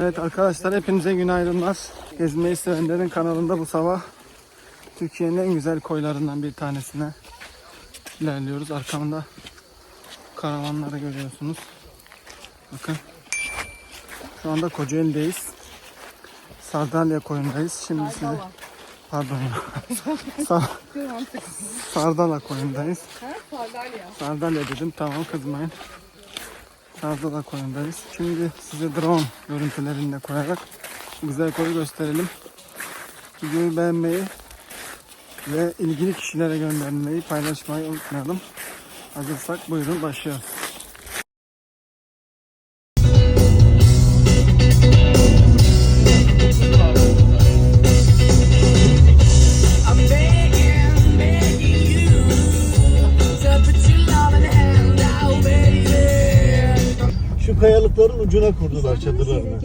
Evet arkadaşlar hepinize günaydınlar. Gezmeyi sevenlerin kanalında bu sabah Türkiye'nin en güzel koylarından bir tanesine ilerliyoruz. Arkamda karavanları görüyorsunuz. Bakın. Şu anda Kocaeli'deyiz. Sardalya koyundayız. Şimdi size pardon ya. Sa- Sardalya koyundayız. Sardalya dedim tamam kızmayın. Sardalya koyundayız. Şimdi size drone görüntülerini de koyarak güzel koyu gösterelim. Videoyu beğenmeyi ve ilgili kişilere göndermeyi, paylaşmayı unutmayalım. Hazırsak buyurun başlayalım. Kayalıkların ucuna kurdular çadırlarını.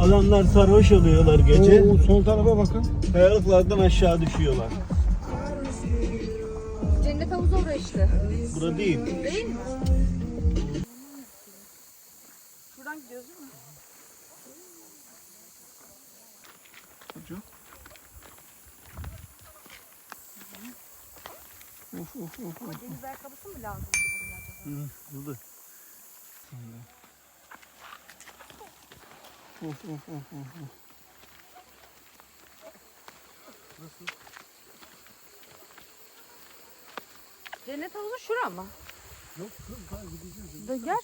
Adamlar sarhoş oluyorlar gece. sol tarafa bakın. Kayalıklardan aşağı düşüyorlar. Cennet havuzu oraya işte. Bura değil. Değil mi? Şuradan gidiyoruz değil mi? Of of of. Ama deniz ayakkabısı mı lazımdı? Hı, burada. Of of of of. of. Cennet havuzu şura mı? Yok kız gideceğiz. Gel.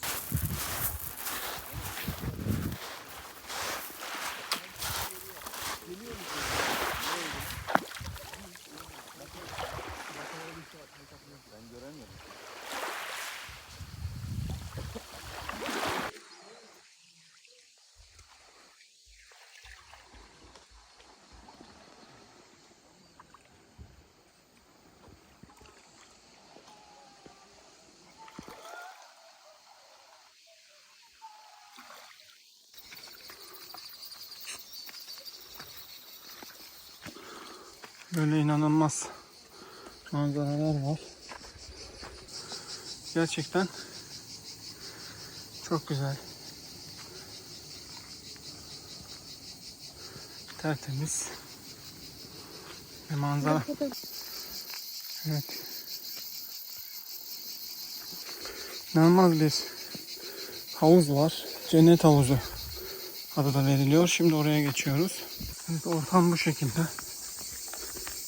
Böyle inanılmaz manzaralar var. Gerçekten çok güzel. Tertemiz. Ve manzara. Evet. İnanılmaz bir havuz var. Cennet havuzu adı da veriliyor. Şimdi oraya geçiyoruz. Evet, ortam bu şekilde.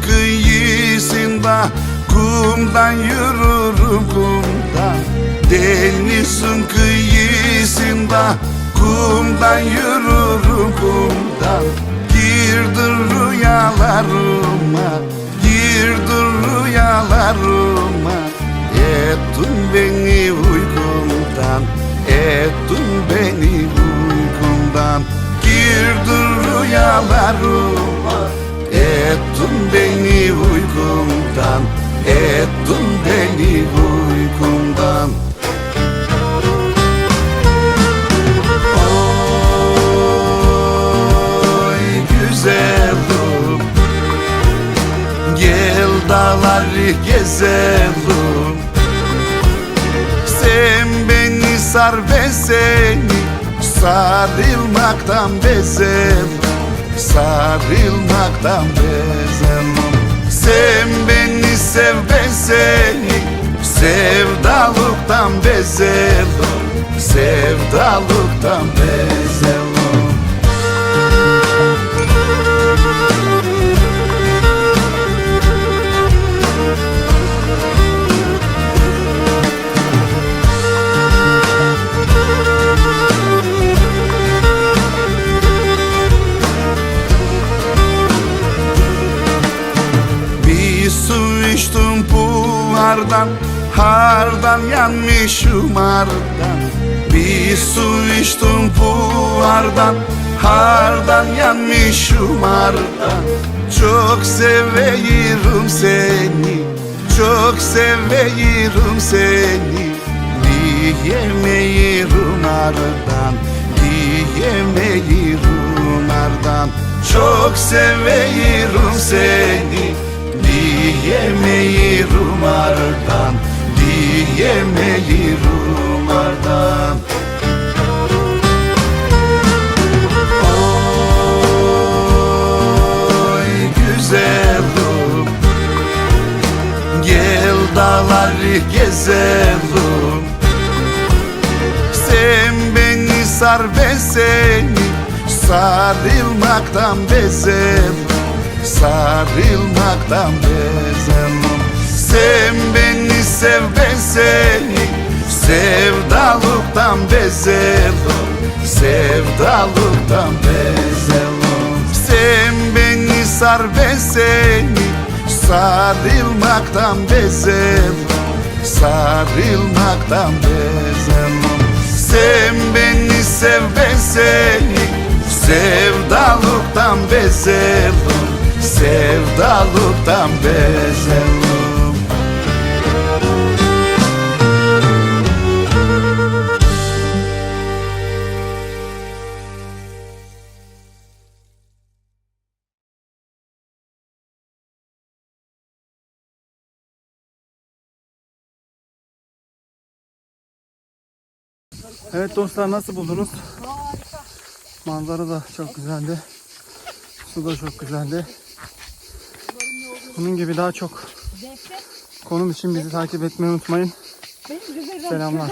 kıyısında kumdan yürürüm kumdan. Denizin kıyısında kumdan yürürüm kumdan. Girdin rüyalarıma Girdin rüyalarıma. Ettin beni uykumdan Ettin beni uykumdan. Girdin rüyalarıma Ettin beni uykumdan Ettin beni uykumdan. Oy güzelim Gel dağları gezelim. Sen beni sar ve seni Sarılmaktan bezelim Sarılmaktan bezelim Sen beni sev ve seni Sevdalıktan bezelim Sevdalıktan bezelim buhardan Hardan yanmışım ardan Bir su içtim buhardan Hardan yanmışım ardan Çok severim seni Çok severim seni. Diyemeyirim ardan Diyemeyirim ardan Çok severim seni Diyemeyirim Diyemeyirim ardan Oy güzelim Gel dağları gezelim Sen beni sar ben seni Sarılmaktan bezelim Sarılmaktan bezelim Sen beni sev ben seni Sevdalıktan bezelim Sevdalıktan bezelim Sen beni sar ben seni Sarılmaktan bezelim Sarılmaktan bezelim Sen beni sev ben seni Sevdalıktan bezelim Sevdalıktan bezelim Evet dostlar nasıl buldunuz? Manzara da çok güzeldi. Su da çok güzeldi. Bunun gibi daha çok konum için bizi takip etmeyi unutmayın. Selamlar.